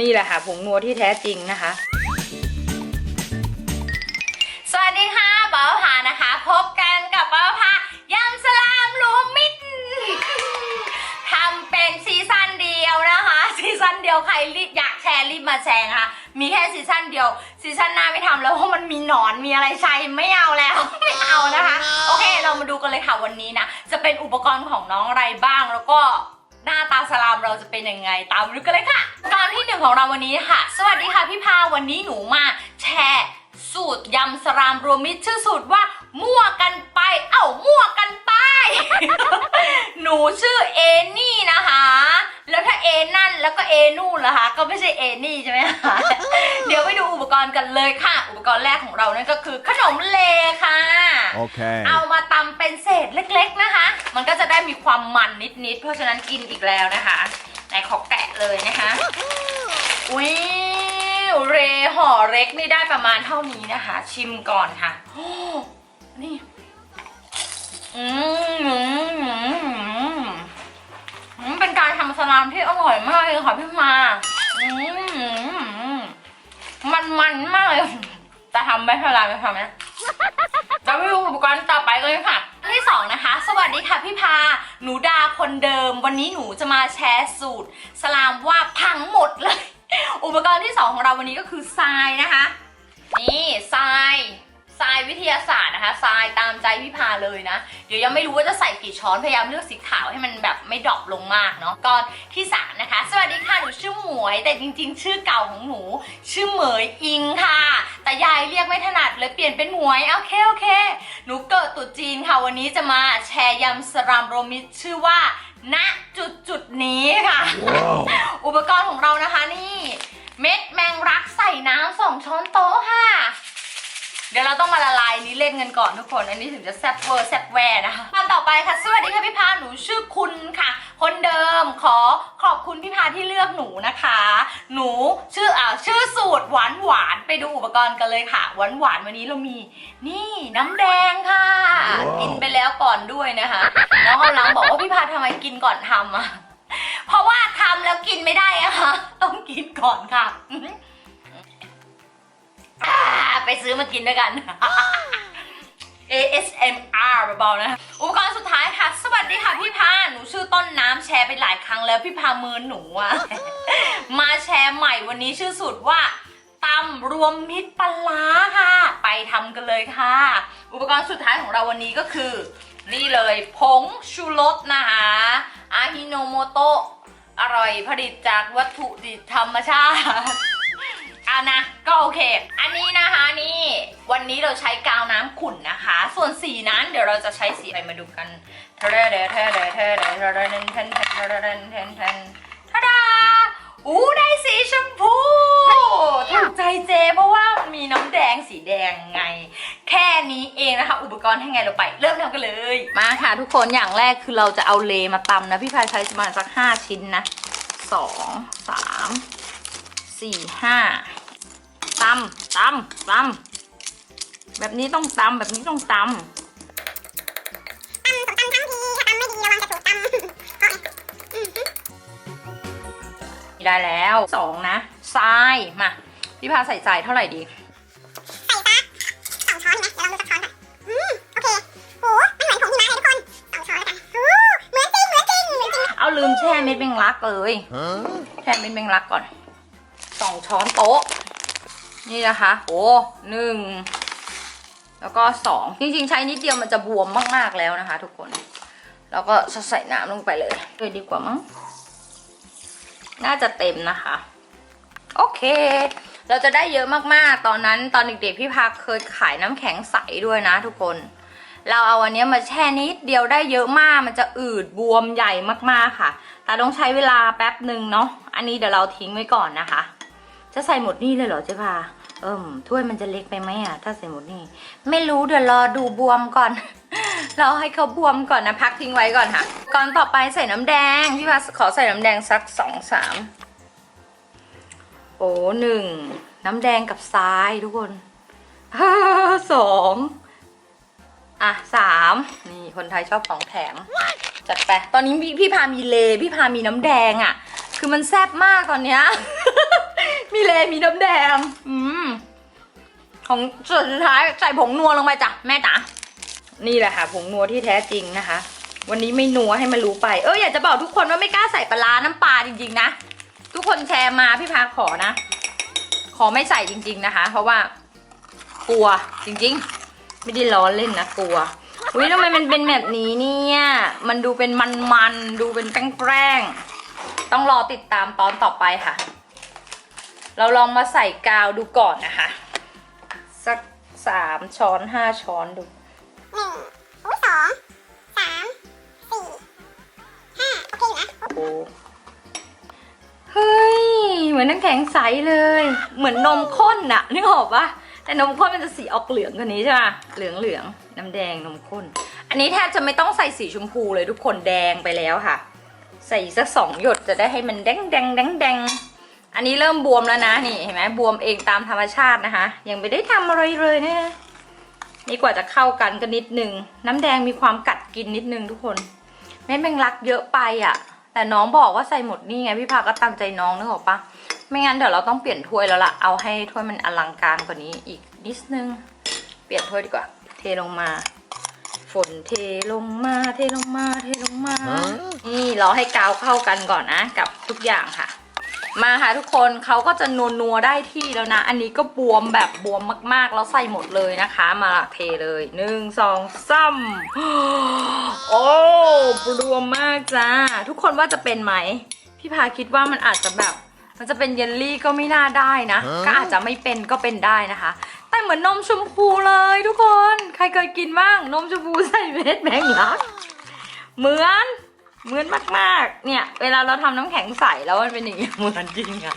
นี่แหละค่ะผงนัวที่แท้จริงนะคะ สวัสดีค่ะป้าพานะคะ พบกันกับป้าพายำสลามรวมมิตรทำเป็นซีซั่นเดียวนะคะซีซั่นเดียวใครรีบอยากแชร์รีบมาแชร์ค่ะ มีแค่ซีซั่นเดียวซีซั่นหน้าไม่ทำแล้วเพราะมันมีหนอนมีอะไรใช้ไม่เอาแล้วไม่เอานะคะ โอเค เรามาดูกันเลยค่ะวันนี้นะจะเป็นอุปกรณ์ของน้องอะไรบ้างแล้วก็ หน้าตาสลามเราจะเป็นยังไงตามมาดูกันเลยค่ะ ตอนที่หนึ่งของเราวันนี้ค่ะ สวัสดีค่ะพี่พาวันนี้หนูมาแชร์สูตรยำสลามรวมมิตรชื่อสูตรว่ามั่วกันไป เอ้ามั่วกันไป หนูชื่อเอนี่นะคะ ถ้าเอนั่นแล้วก็เอนู่นล่ะคะก็ไม่ใช่เอนี่ใช่ไหมคะเดี๋ยวไปดูอุปกรณ์กันเลยค่ะ อุปกรณ์แรกของเรานั่นก็คือขนมเลค่ะ Okay. เอามาตำเป็นเศษเล็ก ๆนะคะ มันก็จะได้มีความมันนิดๆเพราะฉะนั้นกินอีกแล้วนะคะไหนขอแกะเลยนะคะอุ้ยเรห่อเล็กนี่ได้ประมาณเท่านี้นะคะ ชิมก่อนค่ะโอ้นี่อืมอืมอืมอืมเป็น การทำสลามที่อร่อยมากเลยค่ะพี่มาอืมมันมันมากเลยจะทำไหมสลามจะทำไหมจะไปดูอุปกรณ์ต่อไปเลยค่ะที่สองนะคะ สวัสดีค่ะพี่พา หนูดาคนเดิม วันนี้หนูจะมาแชร์สูตร สลามว่าพังหมดเลย อุปกรณ์ที่สองของเราวันนี้ก็คือทรายนะคะ นี่ทรายทรายวิทยาศาสตร์ นะคะทรายตามใจพี่พาเลยนะ เดี๋ยวยังไม่รู้ว่าจะใส่กี่ช้อนพยายามเลือกสีขาวให้มันแบบไม่ดรอปลงมากเนาะก่อนที่สามนะคะ สวัสดีค่ะหนูชื่อหมวย แต่จริง ๆ ชื่อเก่าของหนู ชื่อเหมยอิงค่ะ แต่ยายเรียกไม่ถนัดเลยเปลี่ยนเป็นหมวยโอเคโอเค หนูเกิดตรุษจีนค่ะวันนี้จะมาแชร์ยำสรามโรมิตชื่อว่าณจุดจุดๆนี้ค่ะ Whoa. อุปกรณ์ของเรานะคะนี่ เม็ดแมงรักใส่น้ำสองช้อนโต๊ะค่ะ เดี๋ยวเราต้องมาละลายนี้เล่นกันก่อนทุกคน อันนี้ถึงจะแซ่บเวอร์แซ่บแวร์นะคะขั้นต่อไปค่ะสวัสดีค่ะพี่พาหนูชื่อคุณค่ะ คนเดิมขอขอบคุณพี่พาที่เลือกหนูนะคะ หนูชื่ออ่าชื่อสูตรหวานหวานๆไปดูอุปกรณ์กันเลยค่ะ หวานหวานๆวันนี้เรามี นี่น้ำแดงค่ะว้าวกินไปแล้วก่อนด้วยนะคะแล้วกำลังบอกว่าพี่พาทำไมกินก่อนทำอะเพราะว่าทำแล้วกินไม่ได้อะค่ะต้องกินก่อนค่ะอ่า ไปซื้อมากินด้วยกัน ASMR เบาๆนะอุปกรณ์สุดท้ายค่ะ สวัสดีค่ะพี่พาหนูชื่อต้นน้ำแชร์ไปหลายครั้งแล้วพี่พามือหนูอะมาแชร์ใหม่วันนี้ชื่อสูตรว่าตำรวมมิตรปลาร้าค่ะ ไปทำกันเลยค่ะ อุปกรณ์สุดท้ายของเราวันนี้ก็คือ นี่เลยผงชูรสนะคะอาฮิโนโมโตะอร่อยผลิตจากวัตถุดิบธรรมชาติ อะนะ ก็โอเค อันนี้นะคะนี่วันนี้เราใช้กาวน้ำขุ่นนะคะ ส่วนสีนั้นเดี๋ยวเราจะใช้สีอะไรมาดูกันเทเดเดเทเดเทเดเทเดเทนเทเทเทเทเทเทนทาดาอู้ได้สีชมพูถูกใจเจ เพราะว่ามันมีน้ำแดงสีแดงไง แค่นี้เองนะคะ อุปกรณ์ให้ไงเราไป เริ่มทำกันเลย มาค่ะทุกคนอย่างแรกคือเราจะเอาเลมาตำนะ พี่พายใช้ประมาณสักห้าชิ้นนะสองสามสี่ห้า ตำตำตำแบบนี้ต้องตำแบบนี้ต้องตำตำตำทั้งทีถ้าตำไม่ดีระวังจะถูกตำได้แล้วสองนะทรายมาพี่พาใส่ใจเท่าไหร่ดีใส่ซักสองช้อนนะเดี๋ยวลองดูสักช้อนก่อนอืมโอเคโหไม่เหมือนของหิมะเลยทุกคนสองช้อนแล้วกันโอ้เหมือนจริงเหมือนจริงเหมือนจริงเอาลืมแช่เม็ดแมงลักเลย แช่เม็ดแมงลักก่อนสองช้อนโต๊ะ นี่นะคะโอ้หนึ่งแล้วก็สองจริงๆ ใช้นิดเดียวมันจะบวมมากๆแล้วนะคะ ทุกคนแล้วก็ใส่น้ำลงไปเลยเลยดีกว่ามั้งน่าจะเต็มนะคะ โอเค เราจะได้เยอะมากๆ ตอนนั้นตอนเด็กๆพี่พักเคยขายน้ำแข็งใสด้วยนะทุกคน เราเอาอันนี้มาแช่นิดเดียวได้เยอะมากมันจะอืดบวมใหญ่มากๆค่ะ แต่ต้องใช้เวลาแป๊บหนึ่งเนาะอันนี้เดี๋ยวเราทิ้งไว้ก่อนนะคะ จะใส่หมดนี่เลยเหรอเจ๊พาเอิ่มถ้วยมันจะเล็กไปไหมอะ ถ้าใส่หมดนี่ ไม่รู้เดี๋ยวรอดูบวมก่อน เราให้เขาบวมก่อนนะพักทิ้งไว้ก่อนค่ะ ก่อนต่อไปใส่น้ำแดง พี่พาขอใส่น้ำแดงสักสองสามโอ้หนึ่งน้ำแดงกับทรายทุกคนสองอะสามนี่คนไทยชอบของแถมจัดไป ตอนนี้พี่พี่พามีเล พี่พามีน้ำแดงอะ่ะ คือมันแซ่บมากตอนเนี้ย มีเลมีน้ำแดง อืม ของส่วนสุดท้ายใส่ผงนัวลงไปจ้ะแม่จ๋า นี่แหละค่ะผงนัวที่แท้จริงนะคะ วันนี้ไม่นัวให้มันรู้ไป เอออยากจะบอกทุกคนว่าไม่กล้าใส่ปลาร้าน้ำปลาจริงๆนะ ทุกคนแชร์มาพี่พาขอนะ ขอไม่ใส่จริง ๆนะคะ เพราะว่า กลัวจริง ๆ ไม่ได้ล้อเล่นนะกลัวอุ้ยทำไมมันเป็นแบบนี้เนี่ย มันดูเป็นมันๆ ดูเป็นแป้งๆ ต้องรอติดตามตอนต่อไปค่ะ เราลองมาใส่กาวดูก่อนนะคะ สักสามช้อนห้าช้อนดูหนึ่งโอ้ยสองสามสี่ห้าโอเคอยู่นะโอ้เฮ้ย เหมือนน้ำแข็งใสเลย เหมือนนมข้นน่ะนึกออกปะแต่นมข้นมันจะสีออกเหลืองกว่านี้ใช่ปะเหลืองเหลืองๆน้ำแดงนมข้น อันนี้แทบจะไม่ต้องใส่สีชมพูเลยทุกคนแดงไปแล้วค่ะ ใส่อีกสักสองหยดจะได้ให้มันแดงแดงแดงแดง อันนี้เริ่มบวมแล้วนะนี่เห็นไหมบวมเองตามธรรมชาตินะคะ ยังไม่ได้ทำอะไรเลยนะนี่กว่าจะเข้ากันก็นิดนึง น้ำแดงมีความกัดกินนิดนึงทุกคนแม่แมงลักเยอะไปอะ แต่น้องบอกว่าใส่หมดนี่ไงพี่พาก็ตามใจน้องนึกออกปะไม่งั้นเดี๋ยวเราต้องเปลี่ยนถ้วยแล้วล่ะเอาให้ถ้วยมันอลังการกว่านี้อีกนิดนึง เปลี่ยนถ้วยดีกว่า เทลงมาฝนเทลงมาเทลงมาเทลงมา นี่รอให้กาวเข้ากันก่อนนะ กับทุกอย่างค่ะ มาค่ะทุกคนเขาก็จะนัวนัวๆได้ที่แล้วนะ อันนี้ก็บวมแบบบวมมากๆ แล้วใส่หมดเลยนะคะ มาเทเลยหนึ่งสองสามโอ้บวมมากจ้า ทุกคนว่าจะเป็นไหม พี่พาคิดว่ามันอาจจะแบบมันจะเป็นเยลลี่ก็ไม่น่าได้นะ ก็อาจจะไม่เป็นก็เป็นได้นะคะ แต่เหมือนนมชมพูเลยทุกคน ใครเคยกินบ้างนมชมพูใส่เม็ดแมงลัก เหมือน เหมือนมากๆ เนี่ย เวลาเราทำน้ำแข็งใสแล้วมันเป็นอย่างนี้เหมือนจริงอะ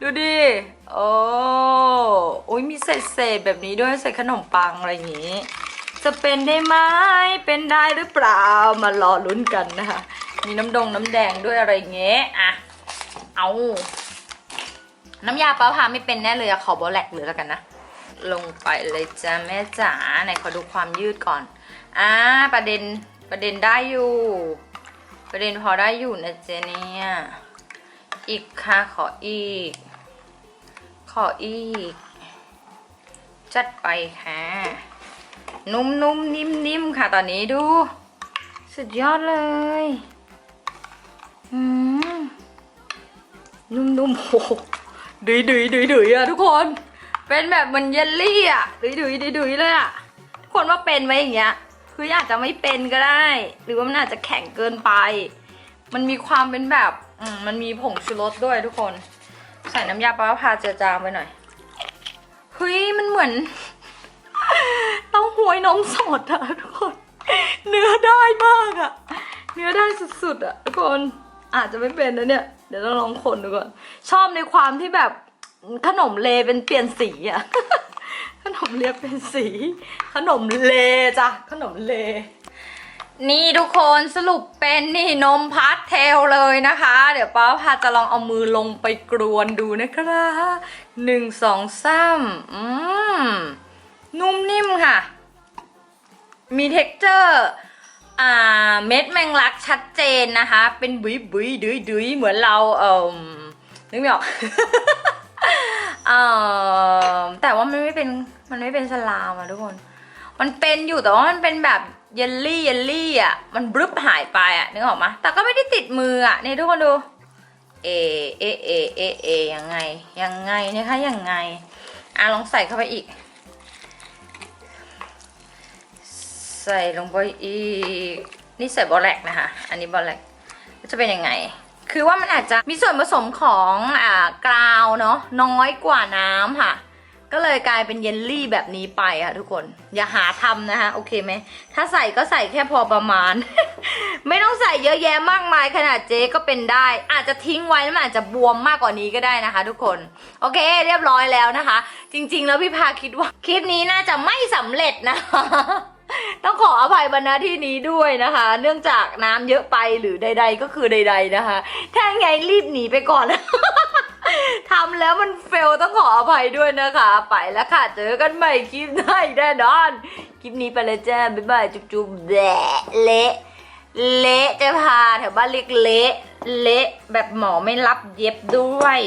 ดูดิ โอ้โอ้ยมีเศษเศษๆแบบนี้ด้วยใส่ขนมปังอะไรอย่างนี้ จะเป็นได้ไหมเป็นได้หรือเปล่า มารอลุ้นกันนะคะ มีน้ำดงน้ำแดงด้วยอะไรอย่างเงี้ยอะเอาน้ำยาปลาพาไม่เป็นแน่เลยอะขอบอแลกเลยแล้วกันนะ ลงไปเลยจ้าแม่จ๋าไหนขอดูความยืดก่อนอ่าประเด็น ประเด็นได้อยู่ ประเด็นพอได้อยู่นะเจเนี่ยอีกค่ะขออีก ขออีก จัดไปค่ะ นุ่มๆนิ่มๆค่ะตอนนี้ดู สุดยอดเลยอืมนุ่มๆโอ้โหดุยดุยดุยดุยอะทุกคน เป็นแบบเหมันเยลลี่อะดุยดุยดุยดุยเลยอะทุกคนว่าเป็นไหมอย่างเงี้ย คืออาจจะไม่เป็นก็ได้ หรือว่ามันอาจจะแข็งเกินไป มันมีความเป็นแบบอืมันมีผงชูรสด้วยทุกคน ใส่น้ำยาปลาพาเจือจางไปหน่อยเฮ้ยมันเหมือนเต้าหวยนมสดอะทุกคน เนื้อได้มากอะเนื้อได้สุดๆอะทุกคนอาจจะไม่เป็นนะเนี่ย เดี๋ยวเราลองคนดูก่อน ชอบในความที่แบบขนมเลเป็นเปลี่ยนสีอะ ขนมเลเป็นสี ขนมเลจ้ะขนมเล นี่ทุกคนสรุปเป็นนี่นมพาสเทลเลยนะคะ เดี๋ยวป้าพาจะลองเอามือลงไปกรวนดูนะครับหนึ่งสองสามอืมนุ่มนิ่มค่ะ มีเท็กเจอร์อ่าเม็ดแมงลักชัดเจนนะคะ เป็นบุยบุยดุยดุยเหมือนเราเอ่อนึกไม่ออกเอ่อแต่ว่า เป็นมันไม่เป็นสลามอะทุกคน มันเป็นอยู่แต่ว่ามันเป็นแบบเยลลี่เยลลี่อะมันบรึบหายไปอะนึกออกมาแต่ก็ไม่ได้ติดมืออะนี่ทุกคนดูเอเอเอเอเอยังไงยังไงนะคะยังไงอะลองใส่เข้าไปอีก ใส่ลงไปอีกนี่ใส่บอแลกนะคะ อันนี้บอแลกจะเป็นยังไง คือว่ามันอาจจะมีส่วนผสมของอ่ากราวเนาะน้อยกว่าน้ำค่ะ ก็เลยกลายเป็นเยลลี่แบบนี้ไปค่ะทุกคน อย่าหาทำนะคะโอเคไหม ถ้าใส่ก็ใส่แค่พอประมาณ ไม่ต้องใส่เยอะแยะมากมายขนาดเจ๊ก็เป็นได้ อาจจะทิ้งไว้แล้วมันอาจจะบวมมากกว่านี้ก็ได้นะคะ ทุกคน โอเค เรียบร้อยแล้วนะคะ จริง ๆ แล้วพี่พาคิดว่าคลิปนี้น่าจะไม่สำเร็จนะคะต้องขออภัยบรรณาที่นี้ด้วยนะคะ เนื่องจากน้ำเยอะไปหรือใด ๆ ก็คือใด ๆนะคะ ถ้าไงรีบหนีไปก่อน ทำแล้วมันเฟลต้องขออภัยด้วยนะคะ ไปแล้วค่ะ เจอกันใหม่คลิปหน้าอีกแน่นอน คลิปนี้ไปเลยจ้าบ๊ายบายจุ๊บๆแบะเละเละจะพาแถวบ้านเรียกเละเละแบบหมอไม่รับเย็บด้วย